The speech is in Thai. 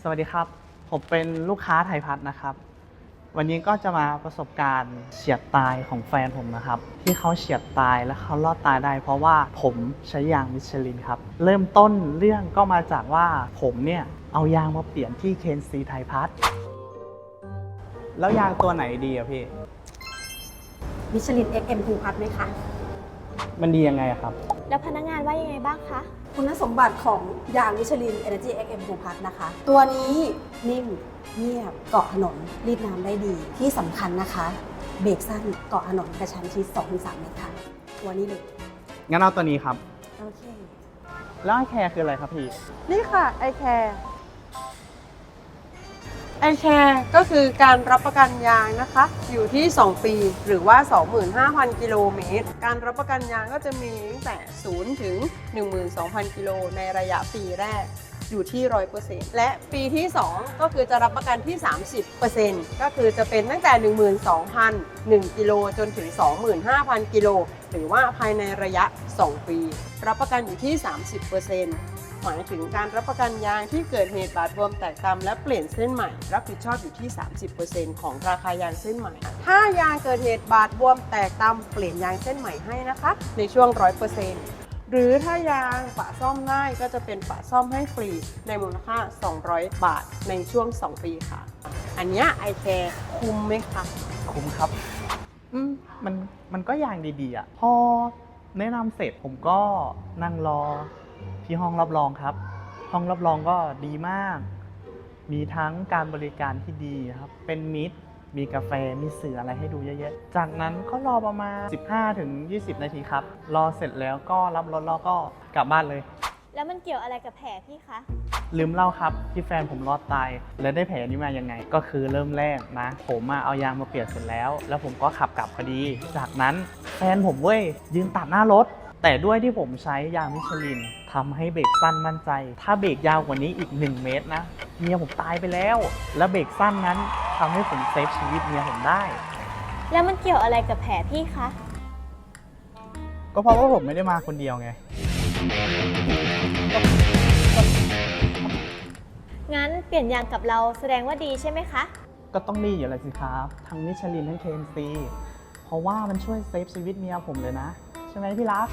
สวัสดีครับ ผมเป็นลูกค้าไทยพัฒน์นะครับ วันนี้ก็จะมาประสบการณ์เฉียดตายของแฟนผมนะครับ ที่เขาเฉียดตายและเขารอดตายได้ เพราะว่าผมใช้ยางมิชลินครับ เริ่มต้นเรื่องก็มาจากว่าผมเนี่ย เอายางมาเปลี่ยนที่เคนซีไทยพัฒน์แล้วยางตัวไหนดีอะพี่ มิชลิน XM 2พัดไหมคะ มันดียังไงอะครับ แล้วพนักงานว่ายังไงบ้างคะ คุณสมบัติของยางมิชลิน Energy XM 2พัดนะคะ ตัวนี้นิ่มเงียบเกาะถนนรีดน้ำได้ดี ที่สำคัญนะคะ เบรกสั้นเกาะถนนกระชั้นชิด2-3 เมตรค่ะตัวนี้เลยงั้นเอาตัวนี้ครับ โอเค แล้วไอแคร์คืออะไรครับพี่ นี่ค่ะไอแคร์ ไอแคร์ก็คือการรับประกันยางนะคะ อยู่ที่ 2 ปีหรือว่า 25,000 กิโลเมตร การรับประกันยางก็จะมีตั้งแต่ 0 ถึง 12,000 กิโลในระยะปีแรก อยู่ที่ 100%และปีที่ 2 ก็คือจะรับประกันที่ 30%ก็คือจะเป็นตั้งแต่ 12,001กิโลจนถึง 25,000 กิโล หรือว่าภายในระยะ 2 ปี รับประกันอยู่ที่ 30%หมายถึงการรับประกันยางที่เกิดเหตุบาดบวมแตกตามและเปลี่ยนเส้นใหม่ รับผิดชอบอยู่ที่ 30%ของราคายางเส้นใหม่ ถ้ายางเกิดเหตุบาดบวมแตกตามเปลี่ยนยางเส้นใหม่ให้นะคะ ในช่วง 100% หรือถ้ายางปะซ่อมได้ก็จะเป็นปะซ่อมให้ฟรีในมูลค่า 200 บาทในช่วง 2 ปีค่ะ อันเนี้ไอแคร์คุ้มไหมคะคุ้มครับอืมมันมันก็ยางดีๆอะพอแนะนำเสร็จผมก็นั่งรอที่ห้องรับรองครับ ห้องรับรองก็ดีมาก มีทั้งการบริการที่ดีครับ เป็นมิตร มีกาแฟมีสื่ออะไรให้ดูเยอะๆ จากนั้นก็รอประมาณ 15-20ถึง 20 นาทีครับ รอเสร็จแล้วก็รับรถแล้วก็กลับบ้านเลย แล้วมันเกี่ยวอะไรกับแผลพี่คะ ลืมเล่าครับที่แฟนผมรอดตาย แล้วได้แผลนี้มายังไง ก็คือเริ่มแรกนะ ผมอะเอายางมาเปลี่ยนเสร็จแล้ว แล้วผมก็ขับกลับพอดี จากนั้นแฟนผมเว้ยยืนตัดหน้ารถ แต่ด้วยที่ผมใช้ยางมิชลินทำให้เบรกสั้นมั่นใจ ถ้าเบรกยาวกว่านี้อีก 1 เมตรนะเมียผมตายไปแล้ว แล้วเบรกสั้นนั้น ทำให้ผมเซฟชีวิตเมียผมได้ แล้วมันเกี่ยวอะไรกับแผลพี่คะ ก็เพราะว่าผมไม่ได้มาคนเดียวไง งั้นเปลี่ยนยางกับเราแสดงว่าดีใช่ไหมคะ ก็ต้องดีอยู่แล้วสิครับ ทั้งมิชลินทั้งเคนซี เพราะว่ามันช่วยเซฟชีวิตเมียผมเลยนะ ใช่ไหมพี่รัก